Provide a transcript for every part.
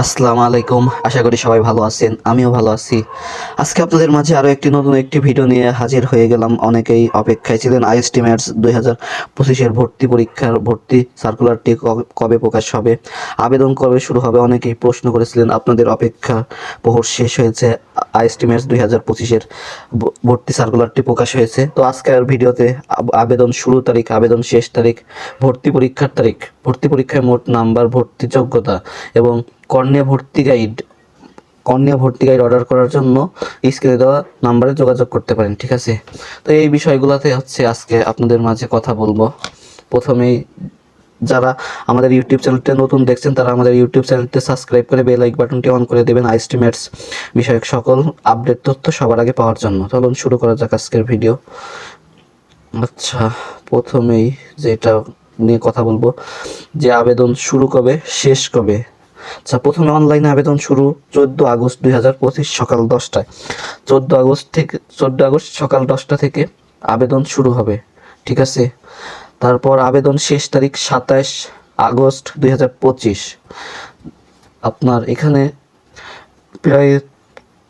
আসসালামু আলাইকুম। আশা করি সবাই ভালো আছেন, আমিও ভালো আছি। আজকে আপনাদের মাঝে আরও একটি নতুন একটি ভিডিও নিয়ে হাজির হয়ে গেলাম। অনেকেই অপেক্ষায় ছিলেন আইএসটি ম্যাটস দুই হাজার পঁচিশের ভর্তি পরীক্ষার ভর্তি সার্কুলারটি কবে- প্রকাশ হবে, আবেদন কবে শুরু হবে, অনেকেই প্রশ্ন করেছিলেন, আপনাদের অপেক্ষা প্রহর শেষ হয়েছে আইএসটি ম্যাটস দুই হাজার পঁচিশের ভর্তি সার্কুলারটি প্রকাশ হয়েছে। তো আজকের ভিডিওতে আবেদন শুরু তারিখ, আবেদন শেষ তারিখ, ভর্তি পরীক্ষার তারিখ, ভর্তি পরীক্ষায় মোট নাম্বার, ভর্তি যোগ্যতা এবং কর্ণীয় ভর্তি গাইড কর্ণীয় ভর্তি গাইড অর্ডার করার জন্য স্ক্রিনে দেওয়া নাম্বারে যোগাযোগ করতে পারেন, ঠিক আছে? তো এই বিষয়গুলোতে হচ্ছে আজকে আপনাদের মাঝে কথা বলব। প্রথমেই যারা আমাদের ইউটিউব চ্যানেলটা নতুন দেখছেন, তারা আমাদের ইউটিউব চ্যানেলটি সাবস্ক্রাইব করে বেল লাইক বাটনটি অন করে দেবেন আইস্টিমেটস বিষয়ক সকল আপডেট তথ্য সবার আগে পাওয়ার জন্য। চলুন শুরু করা যাক আজকের ভিডিও আচ্ছা প্রথমেই যেটা নিয়ে কথা বলব, যে আবেদন শুরু কবে, শেষ কবে? আচ্ছা প্রথমে অনলাইনে আবেদন শুরু চোদ্দ আগস্ট দুই হাজার পঁচিশ সকাল দশটায়। চোদ্দ আগস্ট থেকে, চোদ্দ আগস্ট সকাল দশটা থেকে আবেদন শুরু হবে, ঠিক আছে? তারপর আবেদন শেষ তারিখ সাতাশ আগস্ট দুই হাজার পঁচিশ। আপনার এখানে প্রায়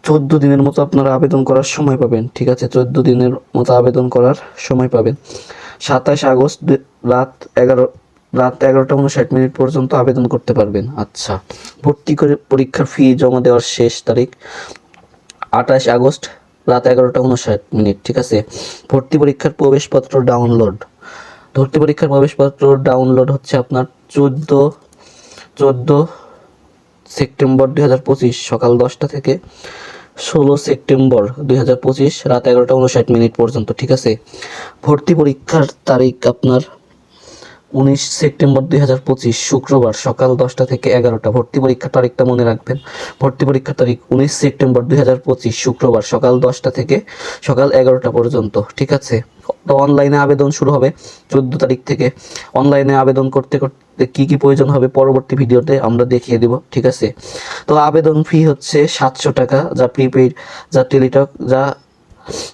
চোদ্দ দিনের মতো আপনারা আবেদন করার সময় পাবেন, ঠিক আছে? চোদ্দ দিনের মতো আবেদন করার সময় পাবেন। সাতাশ আগস্ট রাত এগারো রাত এগারোটা উনষাট মিনিট পর্যন্ত আবেদন করতে পারবেন। আচ্ছা ভর্তি করে পরীক্ষার ফি জমা দেওয়ার শেষ তারিখ আঠাশ আগস্ট, রাত এগারোটা উনষাট মিনিট, ঠিক আছে? ভর্তি পরীক্ষার প্রবেশপত্র ডাউনলোড ভর্তি পরীক্ষার প্রবেশপত্র ডাউনলোড হচ্ছে আপনার চোদ্দ চোদ্দ সেপ্টেম্বর দুই হাজার পঁচিশ, সকাল দশটা থেকে ষোলো সেপ্টেম্বর দুই হাজার পঁচিশ, রাত এগারোটা উনষাট মিনিট পর্যন্ত, ঠিক আছে? ভর্তি পরীক্ষার তারিখ আপনার উনিশ সেপ্টেম্বর দুই হাজার পঁচিশ শুক্রবার সকাল দশটা থেকে এগারোটা ভর্তি পরীক্ষার তারিখটা মনে রাখবেন। ভর্তি পরীক্ষার তারিখ উনিশ সেপ্টেম্বর দুই হাজার পঁচিশ শুক্রবার সকাল দশটা থেকে সকাল এগারোটা পর্যন্ত, ঠিক আছে? তো অনলাইনে আবেদন শুরু হবে চোদ্দ তারিখ থেকে। অনলাইনে আবেদন করতে করতে কি কি প্রয়োজন হবে পরবর্তী ভিডিওতে আমরা দেখিয়ে দেব, ঠিক আছে? তো আবেদন ফি হচ্ছে সাতশো টাকা যা প্রিপেইড যা টেলিটক যা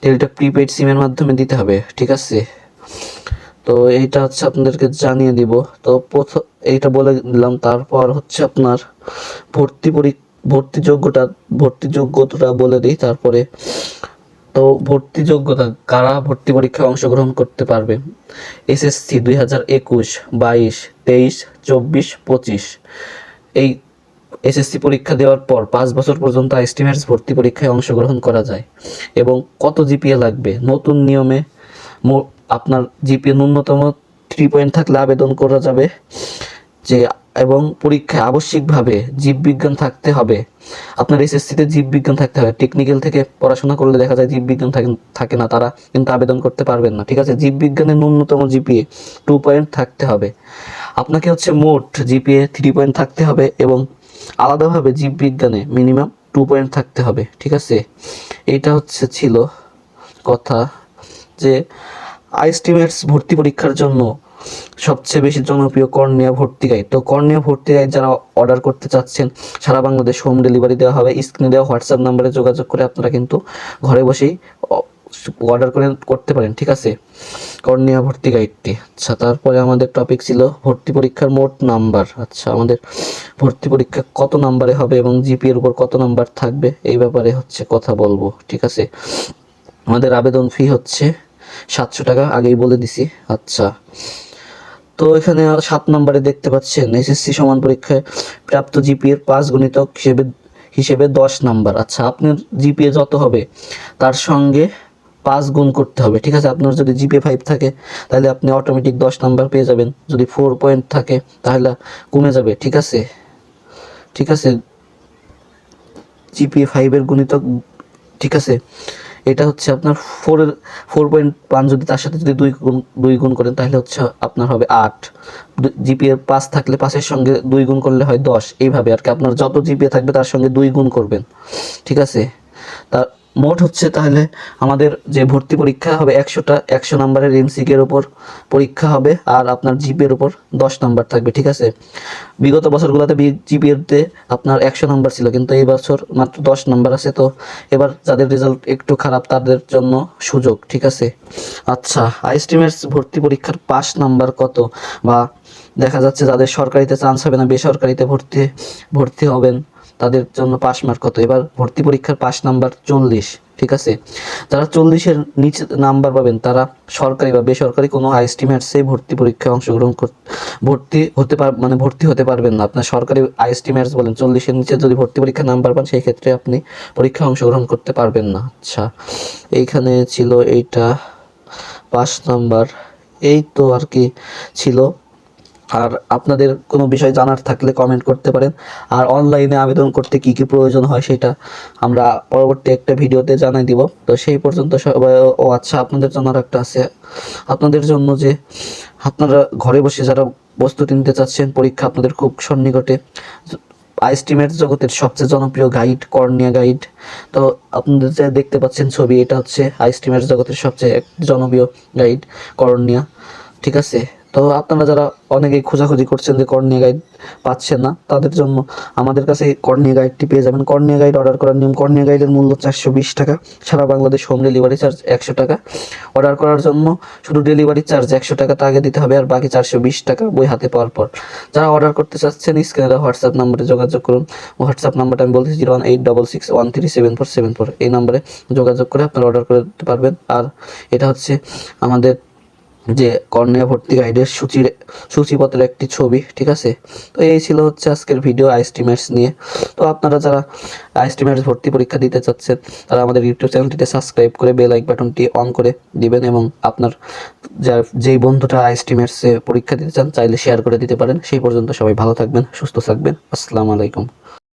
টেলিটক প্রিপেইড সিমের মাধ্যমে দিতে হবে, ঠিক আছে? তো এইটা হচ্ছে আপনাদেরকে জানিয়ে দিব। তো প্রথম এইটা বলে দিলাম, তারপর হচ্ছে আপনার ভর্তি পরী ভর্তি যোগ্যতা ভর্তি যোগ্যতাটা বলে দিই তারপরে। তো ভর্তি যোগ্যতা কারা ভর্তি পরীক্ষায় অংশগ্রহণ করতে পারবে? এসএসসি দুই হাজার একুশ, বাইশ, তেইশ, চব্বিশ, পঁচিশ। এই এসএসসি পরীক্ষা দেওয়ার পর পাঁচ বছর পর্যন্ত এস্টিমেটস ভর্তি পরীক্ষায় অংশগ্রহণ করা যায়। এবং কত জিপিএ লাগবে? নতুন নিয়মে আপনার জিপিএ ন্যূনতম থ্রি পয়েন্ট থাকলে আবেদন করা যাবে। যে, এবং পরীক্ষায় আবশ্যিকভাবে জীববিজ্ঞান থাকতে হবে। আপনার এসএসসিতে জীববিজ্ঞান থাকতে হবে। টেকনিক্যাল থেকে পড়াশোনা করলে দেখা যায় জীববিজ্ঞান থাকে না। তারা কিন্তু আবেদন করতে পারবেন না। ঠিক আছে? জীববিজ্ঞানের ন্যূনতম জিপিএ টু পয়েন্ট থাকতে হবে। আপনাকে হচ্ছে মোট জিপিএ থ্রি পয়েন্ট থাকতে হবে এবং আলাদাভাবে জীববিজ্ঞানে মিনিমাম টু পয়েন্ট থাকতে হবে। ঠিক আছে? এইটা হচ্ছে ছিল কথা যে আইস্টিমেটস ভর্তি পরীক্ষার জন্য সবচেয়ে বেশি জনপ্রিয় কর্নিয়া ভর্তি গাইড তো কর্নিয়া ভর্তি গাইড যারা অর্ডার করতে চাচ্ছেন, সারা বাংলাদেশ হোম ডেলিভারি দেওয়া হবে। স্ক্রিনে দেওয়া হোয়াটসঅ্যাপ নাম্বারে যোগাযোগ করে আপনারা কিন্তু ঘরে বসেই অর্ডার করে করতে পারেন, ঠিক আছে? কর্নিয়া ভর্তি গাইডটি আচ্ছা তারপরে আমাদের টপিক ছিল ভর্তি পরীক্ষার মোট নাম্বার আচ্ছা আমাদের ভর্তি পরীক্ষা কত নাম্বারে হবে এবং জিপি এর উপর কত নাম্বার থাকবে? এই ব্যাপারে হচ্ছে কথা বলব, ঠিক আছে? আমাদের আবেদন ফি হচ্ছে সাতশো টাকা আগেই বলে দিছি। আচ্ছা। তো এখানে সাত নম্বরে দেখতে পাচ্ছেন, এসএসসি সমান পরীক্ষায় প্রাপ্ত জিপিএর পাঁচ গণিতক হিসেবে হিসেবে দশ নাম্বার। আচ্ছা আপনার জিপিএ যত হবে, তার সঙ্গে পাঁচ গুণ করতে হবে, ঠিক আছে? আপনার যদি জিপিএ ফাইভ থাকে, তাহলে আপনি অটোমেটিক দশ নাম্বার পেয়ে যাবেন। যদি ফোর পয়েন্ট থাকে, তাহলে কমে যাবে, ঠিক আছে? ঠিক আছে? জিপিএ ফাইভের গুণিতক, ঠিক আছে? এটা হচ্ছে আপনার ফোরের ফোর পয়েন্ট পাঁচ যদি তার সাথে যদি দুই গুণ দুই গুণ করেন, তাহলে হচ্ছে আপনার হবে আট। জিপিএ পাঁচ থাকলে পাঁচের সঙ্গে দুই গুণ করলে হয় দশ। এইভাবে আর কি আপনার যত জিপিএ থাকবে, তার সঙ্গে দুই গুণ করবেন। ঠিক আছে? তা মোট হচ্ছে তাহলে আমাদের যে ভর্তি পরীক্ষা হবে একশোটা, একশো নাম্বারের এমসিকের ওপর পরীক্ষা হবে আর আপনার জিপের উপর দশ নাম্বার থাকবে, ঠিক আছে? বিগত বছরগুলোতে জিপিএতে আপনার একশো নাম্বার ছিল, কিন্তু এই বছর মাত্র দশ নাম্বার আছে, তো এবার যাদের রেজাল্ট একটু খারাপ তাদের জন্য সুযোগ, ঠিক আছে? আচ্ছা আইস্টিমেটস ভর্তি পরীক্ষার পাস নাম্বার কত? বা দেখা যাচ্ছে যাদের সরকারিতে চান্স হবে না, বেসরকারিতে ভর্তি ভর্তি হবেন তাদের জন্য পাস মার্ক কত? এবার ভর্তি পরীক্ষার পাস নাম্বার চল্লিশ, ঠিক আছে? যারা চল্লিশের নিচে নাম্বার পাবেন, তারা সরকারি বা বেসরকারি কোনো আইএসটিমেটসে ভর্তি পরীক্ষায় অংশগ্রহণ ভর্তি হতে পার মানে ভর্তি হতে পারবেন না। আপনার সরকারি আইএসটিমেটস বলেন, চল্লিশের নিচে যদি ভর্তি পরীক্ষার নাম্বার পান, সেই ক্ষেত্রে আপনি পরীক্ষায় অংশগ্রহণ করতে পারবেন না। আচ্ছা এইখানে ছিল এইটা পাস নাম্বার, এই তো আর কি ছিল। আর আপনাদের কোনো বিষয় জানার থাকলে কমেন্ট করতে পারেন। আর অনলাইনে আবেদন করতে কি কি প্রয়োজন হয় সেটা আমরা পরবর্তী একটা ভিডিওতে জানাই দিব। তো সেই পর্যন্ত সবাই, ও আচ্ছা আপনাদের জন্য আর একটা আছে। আপনাদের জন্য যে আপনারা ঘরে বসে যারা প্রস্তুতি নিতে চাচ্ছেন, পরীক্ষা আপনাদের খুব সন্নিকটে। আইস্টিমেট জগতের সবচেয়ে জনপ্রিয় গাইড কর্নিয়া গাইড তো আপনাদের যে দেখতে পাচ্ছেন ছবি, এটা হচ্ছে আইস্টিমেট জগতের সবচেয়ে জনপ্রিয় গাইড কর্নিয়া ঠিক আছে? তো আপনারা যারা অনেকেই খোঁজাখুঁজি করছেন যে কর্নিয়া গাইড পাচ্ছেন না, তাদের জন্য আমাদের কাছে কর্নিয়া গাইডটি পেয়ে যাবেন। কর্নিয়া গাইড অর্ডার করার নিয়ম, কর্নিয়া গাইডের মূল্য চারশো বিশ টাকা, সারা বাংলাদেশ হোম ডেলিভারি চার্জ একশো টাকা। অর্ডার করার জন্য শুধু ডেলিভারি চার্জ একশো টাকা তা আগে দিতে হবে, আর বাকি চারশো বিশ টাকা বই হাতে পাওয়ার পর। যারা অর্ডার করতে চাচ্ছেন স্ক্রিনে হোয়াটসঅ্যাপ নাম্বারে যোগাযোগ করুন। হোয়াটসঅ্যাপ নাম্বারটা আমি বলছি zero one eight double six one three seven four seven four, এই নাম্বারে যোগাযোগ করে আপনারা অর্ডার করে দিতে পারবেন। আর এটা হচ্ছে আমাদের যে কর্ণিয়া ভর্তি গাইডের সূচির সূচিপত্রের একটি ছবি, ঠিক আছে? তো এই ছিল হচ্ছে আজকের ভিডিও আইস্টিমেটস নিয়ে। তো আপনারা যারা আইস্টিমেটস ভর্তি পরীক্ষা দিতে চাচ্ছেন, তারা আমাদের ইউটিউব চ্যানেলটিতে সাবস্ক্রাইব করে বেল আইক বাটনটি অন করে দিবেন এবং আপনার যার যেই বন্ধুটা আইস্টিমেটসে পরীক্ষা দিতে চান, চাইলে শেয়ার করে দিতে পারেন। সেই পর্যন্ত সবাই ভালো থাকবেন, সুস্থ থাকবেন। আসসালামু আলাইকুম।